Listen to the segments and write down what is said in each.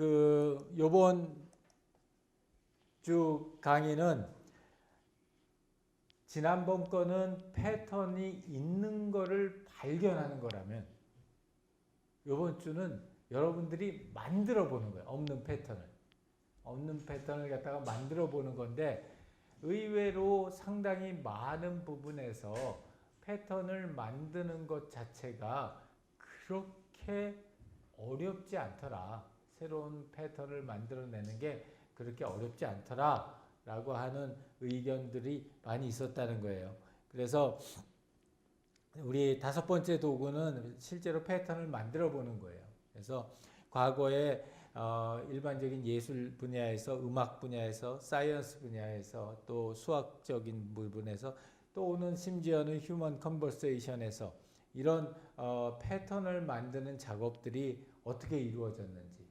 그 요번 주 강의는 지난번 거는 패턴이 있는 거를 발견하는 거라면 요번 주는 여러분들이 만들어 보는 거예요. 없는 패턴을. 없는 패턴을 갖다가 만들어 보는 건데 의외로 상당히 많은 부분에서 패턴을 만드는 것 자체가 그렇게 어렵지 않더라. 새로운 패턴을 만들어내는 게 그렇게 어렵지 않더라. 라고 하는 의견들이 많이 있었다는 거예요. 그래서 우리 다섯 번째 도구는 실제로 패턴을 만들어 보는 거예요. 그래서 과거에 어, 일반적인 예술 분야에서 음악 분야에서 사이언스 분야에서 또 수학적인 부분에서 또는 심지어는 휴먼 컨버세이션에서 이런 어, 패턴을 만드는 작업들이 어떻게 이루어졌는지에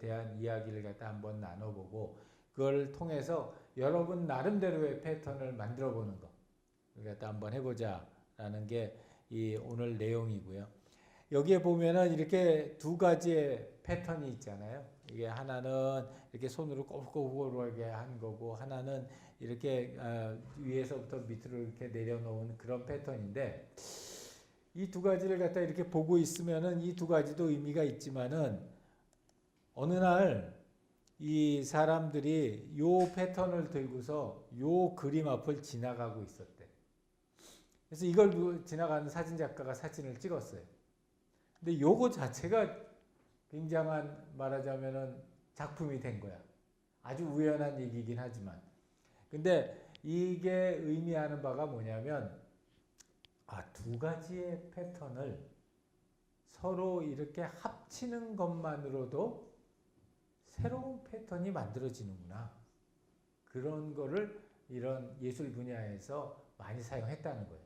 대한 이야기를 갖다 한번 나눠보고 그걸 통해서 여러분 나름대로의 패턴을 만들어 보는 거 갖다 한번 해보자라는 게 이 오늘 내용이고요. 여기에 보면은 이렇게 두 가지의 패턴이 있잖아요. 이게 하나는 이렇게 손으로 꼬불꼬불하게 한 거고 하나는 이렇게 어, 위에서부터 밑으로 이렇게 내려놓은 그런 패턴인데 이 두 가지를 갖다 이렇게 보고 있으면은 이 두 가지도 의미가 있지만은 어느 날 이 사람들이 요 패턴을 들고서 요 그림 앞을 지나가고 있었대. 그래서 이걸 지나가는 사진 작가가 사진을 찍었어요. 근데 요거 자체가 굉장한 말하자면은 작품이 된 거야. 아주 우연한 얘기긴 하지만. 근데 이게 의미하는 바가 뭐냐면 아, 두 가지의 패턴을 서로 이렇게 합치는 것만으로도 새로운 패턴이 만들어지는구나. 그런 거를 이런 예술 분야에서 많이 사용했다는 거예요.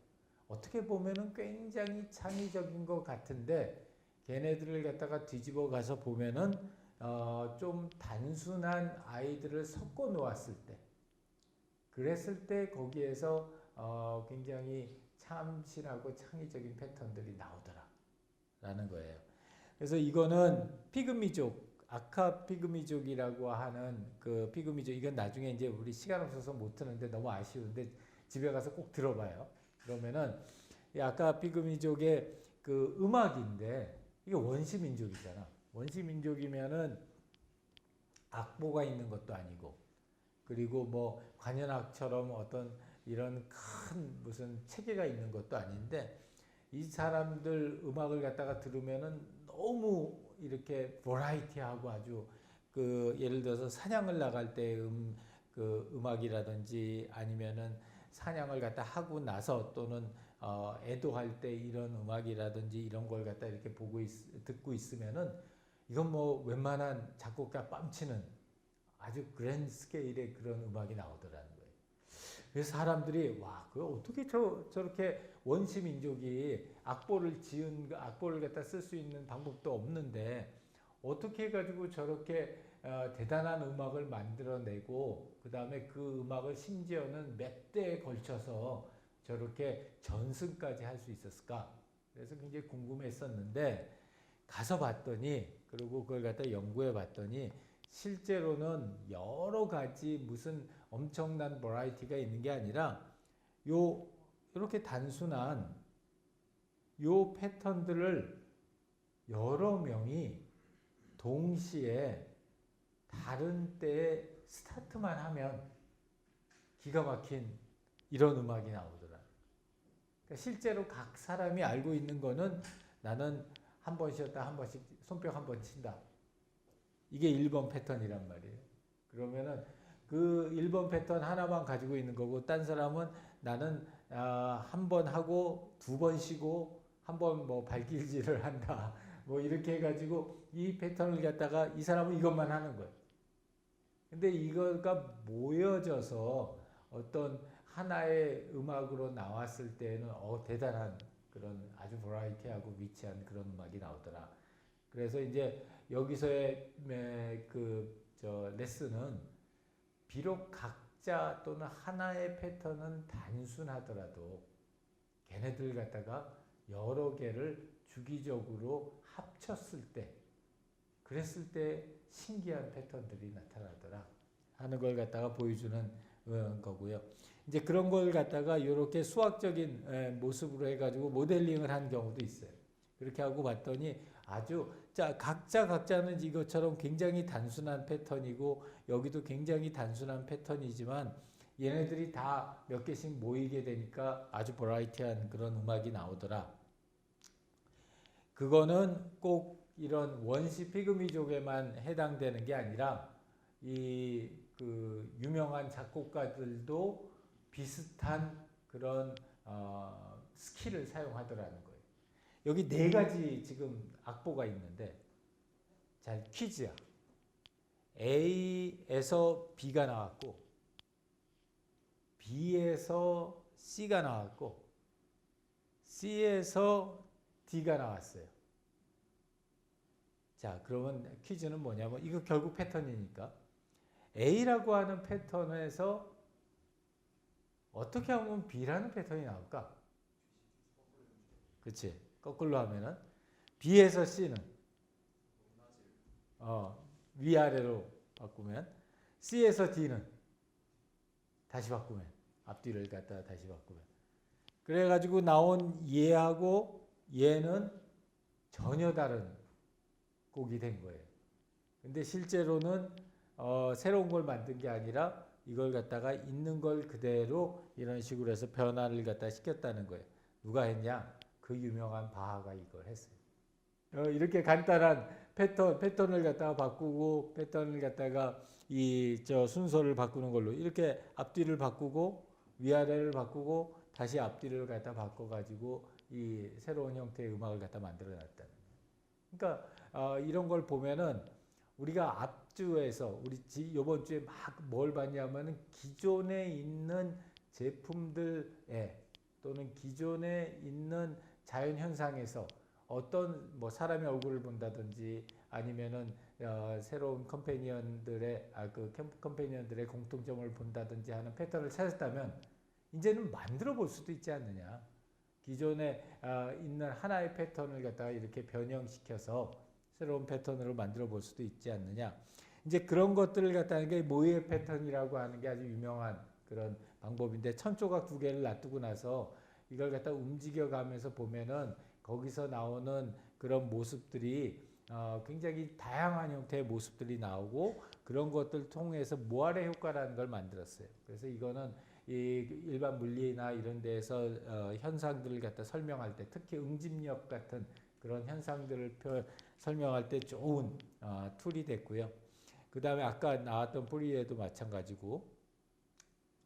어떻게 보면은 굉장히 창의적인 것 같은데 걔네들을 갖다가 뒤집어 가서 보면은 어, 좀 단순한 아이들을 섞어 놓았을 때 그랬을 때 거기에서 어, 굉장히 참신하고 창의적인 패턴들이 나오더라 라는 거예요. 그래서 이거는 피그미족 아카 피그미족이라고 하는 그 피그미족 이건 나중에 이제 우리 시간 없어서 못 듣는데 너무 아쉬운데 집에 가서 꼭 들어봐요. 그러면은 이 아까 피그미족의 그 음악인데 이게 원시 민족이잖아. 원시 민족이면은 악보가 있는 것도 아니고 그리고 뭐 관현악처럼 어떤 이런 큰 무슨 체계가 있는 것도 아닌데 이 사람들 음악을 갖다가 들으면은 너무 이렇게 버라이티하고 아주 그 예를 들어서 사냥을 나갈 때 음 그 음악이라든지 아니면은 사냥을 갖다 하고 나서 또는 어 애도할 때 이런 음악이라든지 이런 걸 갖다 이렇게 보고 있, 듣고 있으면은 이건 뭐 웬만한 작곡가 뺨치는 아주 그랜 스케일의 그런 음악이 나오더라는. 그래서 사람들이 와, 그 어떻게 저 저렇게 원시 민족이 악보를 지은 악보를 갖다 쓸 수 있는 방법도 없는데 어떻게 해가지고 저렇게 어, 대단한 음악을 만들어내고 그 다음에 그 음악을 심지어는 몇 대에 걸쳐서 저렇게 전승까지 할 수 있었을까? 그래서 굉장히 궁금했었는데 가서 봤더니 그리고 그걸 갖다 연구해 봤더니 실제로는 여러 가지 무슨 엄청난 버라이티가 있는 게 아니라 요 이렇게 단순한 요 패턴들을 여러 명이 동시에 다른 때에 스타트만 하면 기가 막힌 이런 음악이 나오더라. 그러니까 실제로 각 사람이 알고 있는 거는 나는 한 번 쉬었다 한 번씩 손뼉 한 번 친다. 이게 1번 패턴이란 말이에요. 그러면은 그 1번 패턴 하나만 가지고 있는 거고 딴 사람은 나는 아, 한 번 하고 두 번 쉬고 한 번 뭐 발길질을 한다. 뭐 이렇게 해가지고 이 패턴을 갖다가 이 사람은 이것만 하는 거예요. 근데 이거가 모여져서 어떤 하나의 음악으로 나왔을 때는 어 대단한 그런 아주 버라이티하고 위치한 그런 음악이 나오더라. 그래서 이제 여기서의 그 저 레슨은 비록 각자 또는 하나의 패턴은 단순하더라도 걔네들 갖다가 여러 개를 주기적으로 합쳤을 때 그랬을 때 신기한 패턴들이 나타나더라 하는 걸 갖다가 보여주는 어, 거고요. 이제 그런 걸 갖다가 이렇게 수학적인 에, 모습으로 해가지고 모델링을 한 경우도 있어요. 그렇게 하고 봤더니 아주 자 각자 각자는 이것처럼 굉장히 단순한 패턴이고 여기도 굉장히 단순한 패턴이지만 얘네들이 다 몇 개씩 모이게 되니까 아주 버라이티한 그런 음악이 나오더라. 그거는 꼭 이런 원시 피그미족에만 해당되는 게 아니라 이 그 유명한 작곡가들도 비슷한 그런 어, 스킬을 사용하더라는 거예요. 여기 네 가지 지금 악보가 있는데 자 퀴즈야. A에서 B가 나왔고 B에서 C가 나왔고 C에서 D가 나왔어요. 자, 그러면 퀴즈는 뭐냐면 이거 결국 패턴이니까 A라고 하는 패턴에서 어떻게 하면 B라는 패턴이 나올까? 그치? 거꾸로 하면은 B에서 C는 어, 위아래로 바꾸면 C에서 D는 다시 바꾸면 앞뒤를 갖다가 다시 바꾸면 그래가지고 나온 얘하고 얘는 전혀 다른 곡이 된 거예요. 근데 실제로는 어, 새로운 걸 만든 게 아니라 이걸 갖다가 있는 걸 그대로 이런 식으로 해서 변화를 갖다 시켰다는 거예요. 누가 했냐? 그 유명한 바하가 이걸 했어요. 어, 이렇게 간단한 패턴 패턴을 갖다가 바꾸고 패턴을 갖다가 이 저 순서를 바꾸는 걸로 이렇게 앞뒤를 바꾸고 위아래를 바꾸고 다시 앞뒤를 갖다 바꿔 가지고 이 새로운 형태의 음악을 갖다 만들어 놨다는 그러니까 어, 이런 걸 보면은 우리가 앞주에서 우리 지, 이번 주에 막 뭘 봤냐면은 기존에 있는 제품들에 또는 기존에 있는 자연 현상에서 어떤 뭐 사람의 얼굴을 본다든지 아니면은 어, 새로운 컴패니언들의 아 그 컴패니언들의 공통점을 본다든지 하는 패턴을 찾았다면 이제는 만들어 볼 수도 있지 않느냐. 기존에 어, 있는 하나의 패턴을 갖다가 이렇게 변형시켜서 새로운 패턴으로 만들어 볼 수도 있지 않느냐. 이제 그런 것들을 갖다가 이게 모의 패턴이라고 하는 게 아주 유명한 그런 방법인데 천 조각 두 개를 놔두고 나서 이걸 갖다 움직여 가면서 보면은 거기서 나오는 그런 모습들이 어, 굉장히 다양한 형태의 모습들이 나오고 그런 것들 통해서 모아레 효과라는 걸 만들었어요. 그래서 이거는 이 일반 물리나 이런 데에서 어, 현상들을 갖다 설명할 때 특히 응집력 같은 그런 현상들을 표, 설명할 때 좋은 어, 툴이 됐고요. 그 다음에 아까 나왔던 뿌리에도 마찬가지고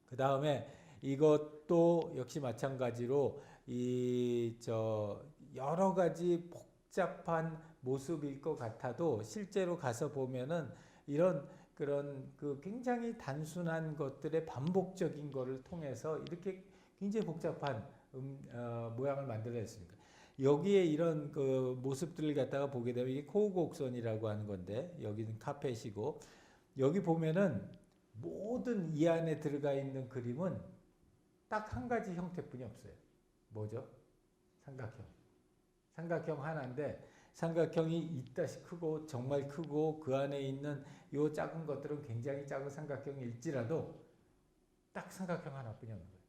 그 다음에 이것도 역시 마찬가지로 이 저 여러 가지 복잡한 모습일 것 같아도 실제로 가서 보면은 이런 그런 그 굉장히 단순한 것들의 반복적인 거를 통해서 이렇게 굉장히 복잡한 음, 어, 모양을 만들어냈습니다. 여기에 이런 그 모습들을 갖다가 보게 되면 이게 코우곡선이라고 하는 건데 여기는 카펫이고 여기 보면은 모든 이 안에 들어가 있는 그림은 딱 한 가지 형태뿐이 없어요. 뭐죠? 삼각형. 삼각형 하나인데 삼각형이 이따시 크고 정말 크고 그 안에 있는 요 작은 것들은 굉장히 작은 삼각형일지라도 딱 삼각형 하나뿐이 없는 거예요.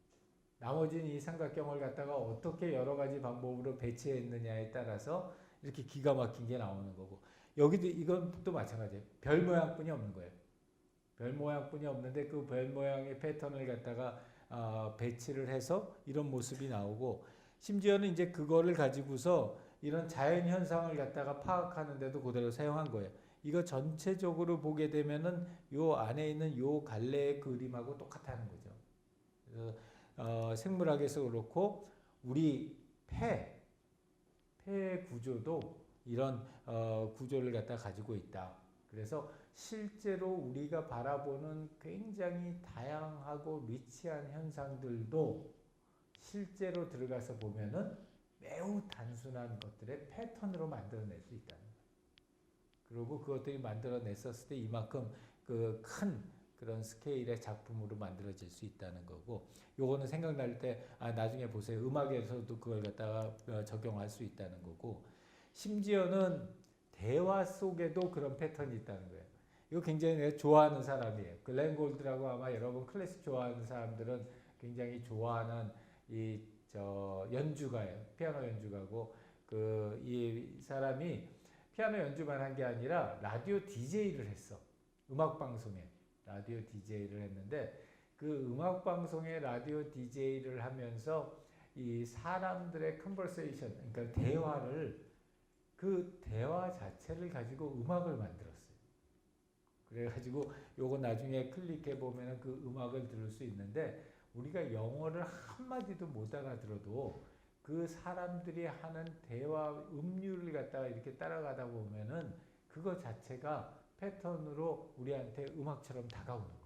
나머지는 이 삼각형을 갖다가 어떻게 여러 가지 방법으로 배치했느냐에 따라서 이렇게 기가 막힌 게 나오는 거고 여기도 이건 또 마찬가지예요. 별 모양뿐이 없는 거예요. 별 모양뿐이 없는데 그 별 모양의 패턴을 갖다가 어, 배치를 해서 이런 모습이 나오고 심지어는 이제 그거를 가지고서 이런 자연 현상을 갖다가 파악하는데도 그대로 사용한 거예요. 이거 전체적으로 보게 되면은 요 안에 있는 요 갈래의 그림하고 똑같다는 거죠. 그래서 어, 생물학에서 그렇고 우리 폐, 폐의 구조도 이런 어, 구조를 갖다 가지고 있다. 그래서 실제로 우리가 바라보는 굉장히 다양하고 리치한 현상들도 실제로 들어가서 보면은 매우 단순한 것들의 패턴으로 만들어낼 수 있다는 거예요. 그리고 그것들이 만들어냈었을 때 이만큼 그 큰 그런 스케일의 작품으로 만들어질 수 있다는 거고 요거는 생각날 때 아 나중에 보세요 음악에서도 그걸 갖다가 어, 적용할 수 있다는 거고 심지어는 대화 속에도 그런 패턴이 있다는 거예요. 이거 굉장히 내가 좋아하는 사람이에요. 글렌 골드라고 아마 여러분 클래식 좋아하는 사람들은 굉장히 좋아하는 이 저 연주가예요. 피아노 연주가고 그 이 사람이 피아노 연주만 한 게 아니라 라디오 DJ를 했어. 음악 방송에 라디오 DJ를 했는데 그 음악 방송에 라디오 DJ를 하면서 이 사람들의 컨버세이션 그러니까 대화를 그 대화 자체를 가지고 음악을 만들었어요. 그래가지고 요거 나중에 클릭해 보면은 그 음악을 들을 수 있는데 우리가 영어를 한 마디도 못 알아들어도 그 사람들이 하는 대화 음률을 갖다가 이렇게 따라가다 보면은 그거 자체가 패턴으로 우리한테 음악처럼 다가오는 거예요.